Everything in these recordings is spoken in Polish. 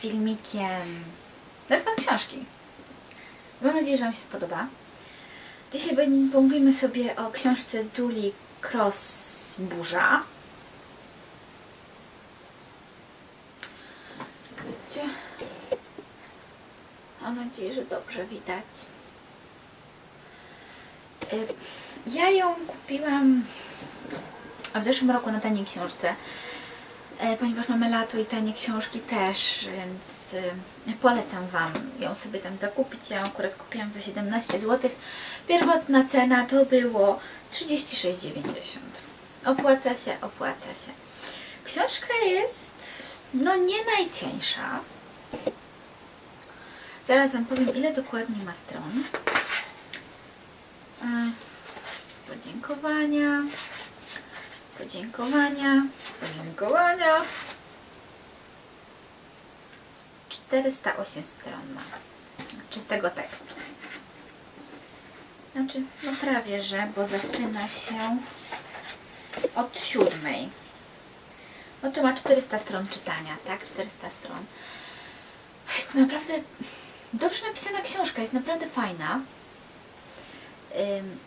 filmikiem na temat książki. Mam nadzieję, że Wam się spodoba. Dzisiaj pomówimy sobie o książce Julie Cross Burza. Czekajcie. Mam nadzieję, że dobrze widać. Y, Ja ją kupiłam w zeszłym roku na taniej książce, ponieważ mamy lato i tanie książki też, więc y, polecam Wam ją sobie tam zakupić. Ja akurat kupiłam za 17 zł. Pierwotna cena to było 36,90. Opłaca się, opłaca się. Książka jest no nie najcieńsza. Zaraz Wam powiem, ile dokładnie ma stron. E, Podziękowania. Podziękowania. Podziękowania. 408 stron ma czystego tekstu. Znaczy, no prawie, że, bo zaczyna się od siódmej. No to ma 400 stron czytania, tak? 400 stron. Jest to naprawdę dobrze napisana książka, jest naprawdę fajna.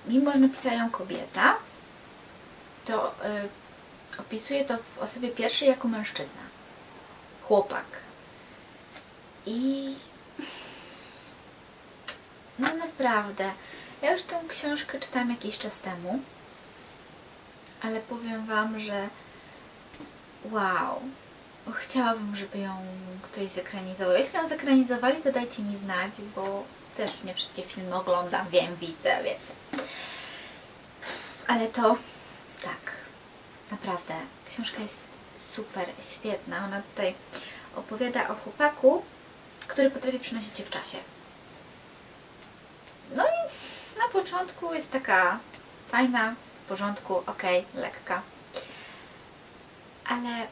Mimo, że napisała ją kobieta, to y, opisuje to w osobie pierwszej jako mężczyzna. Chłopak. I no naprawdę, ja już tę książkę czytałam jakiś czas temu, ale powiem Wam, że wow, chciałabym, żeby ją ktoś zekranizował. Jeśli ją zekranizowali, to dajcie mi znać, bo też nie wszystkie filmy oglądam, wiem, widzę, wiecie. Ale to tak, naprawdę, książka jest super, świetna. Ona tutaj opowiada o chłopaku, który potrafi przynosić się w czasie. No i na początku jest taka fajna, w porządku, okej, lekka. Ale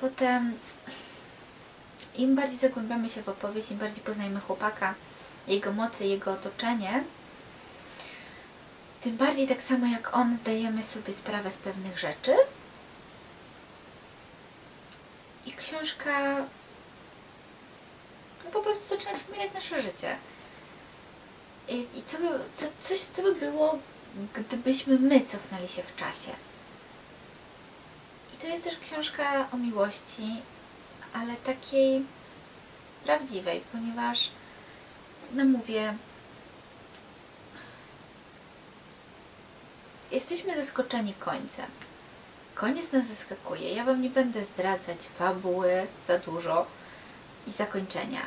potem im bardziej zagłębiamy się w opowieść, im bardziej poznajemy chłopaka, jego moce, jego otoczenie, tym bardziej tak samo jak on zdajemy sobie sprawę z pewnych rzeczy. I książka no po prostu zaczyna przypominać nasze życie. I, i co by, co, coś, co by było, gdybyśmy my cofnęli się w czasie. I to jest też książka o miłości, ale takiej prawdziwej, ponieważ, no mówię, jesteśmy zaskoczeni końcem. Koniec nas zaskakuje. Ja Wam nie będę zdradzać fabuły za dużo i zakończenia.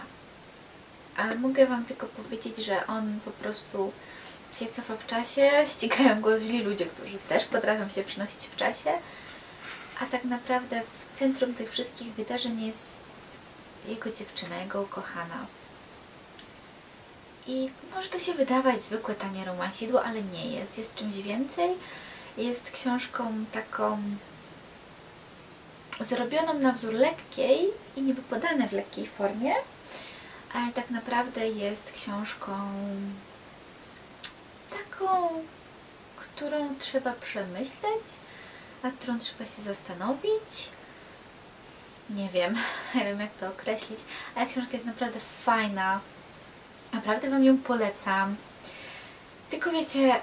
Ale mogę Wam tylko powiedzieć, że on po prostu się cofa w czasie, ścigają go źli ludzie, którzy też potrafią się przenosić w czasie, a tak naprawdę w centrum tych wszystkich wydarzeń jest jego dziewczyna, jego ukochana. I może to się wydawać zwykłe tanie romansidło, ale nie jest. Jest czymś więcej. Jest książką taką zrobioną na wzór lekkiej i niby w lekkiej formie, ale tak naprawdę jest książką taką, którą trzeba przemyśleć, nad którą trzeba się zastanowić. Nie wiem, nie wiem jak to określić, ale książka jest naprawdę fajna. Naprawdę Wam ją polecam. Tylko wiecie,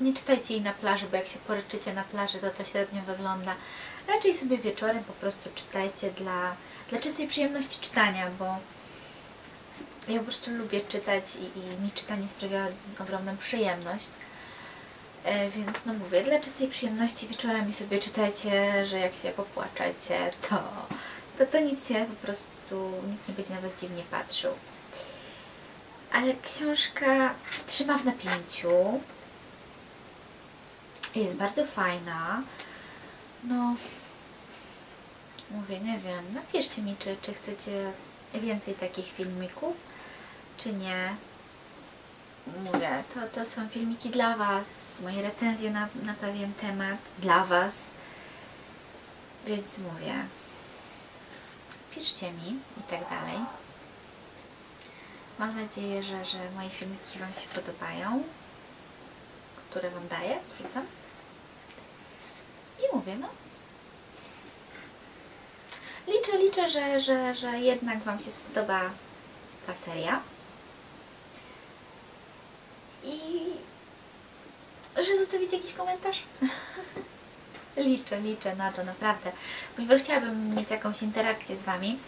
nie czytajcie jej na plaży, bo jak się poryczycie na plaży, to to średnio wygląda. Raczej sobie wieczorem po prostu czytajcie dla, dla czystej przyjemności czytania, bo ja po prostu lubię czytać i, i mi czytanie sprawia ogromną przyjemność. E, Więc no mówię, dla czystej przyjemności wieczorami sobie czytajcie, że jak się popłaczecie, to, to, to nic się po prostu, nikt nie będzie na Was dziwnie patrzył. Ale książka trzyma w napięciu. Jest bardzo fajna. No, mówię, nie wiem, napiszcie mi, czy, czy chcecie więcej takich filmików, czy nie. Mówię, to, to są filmiki dla Was, moje recenzje na, na pewien temat dla Was. Więc mówię, piszcie mi i tak dalej. Mam nadzieję, że, że moje filmiki Wam się podobają, które Wam daję, wrzucam. I mówię, no. Liczę, liczę, że, że, że jednak Wam się spodoba ta seria. I że zostawicie jakiś komentarz. liczę, liczę na to naprawdę, ponieważ chciałabym mieć jakąś interakcję z Wami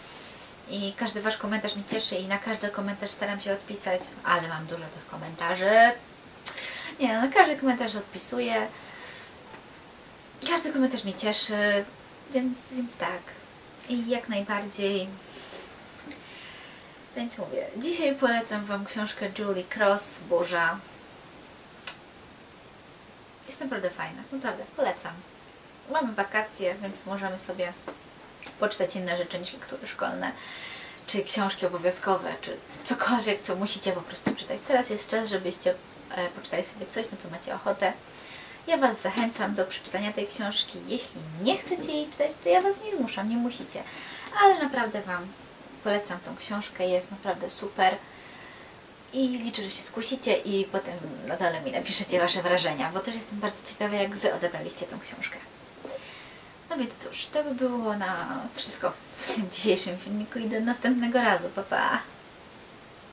i każdy Wasz komentarz mnie cieszy i na każdy komentarz staram się odpisać, ale mam dużo tych komentarzy. Nie, no, na każdy komentarz odpisuję. Każdy komentarz mnie cieszy, więc, więc tak. I jak najbardziej. Więc mówię, dzisiaj polecam Wam książkę Julie Cross, Burza. Jest naprawdę fajna, naprawdę, polecam. Mamy wakacje, więc możemy sobie poczytać inne rzeczy niż lektury szkolne, czy książki obowiązkowe, czy cokolwiek, co musicie po prostu czytać. Teraz jest czas, żebyście e, poczytali sobie coś, na co macie ochotę. Ja Was zachęcam do przeczytania tej książki. Jeśli nie chcecie jej czytać, to ja Was nie zmuszam, nie musicie. Ale naprawdę Wam polecam tą książkę, jest naprawdę super. I liczę, że się skusicie i potem na dole mi napiszecie Wasze wrażenia, bo też jestem bardzo ciekawa, jak Wy odebraliście tą książkę. Więc cóż, to by było na wszystko w tym dzisiejszym filmiku i do następnego razu. Pa, pa!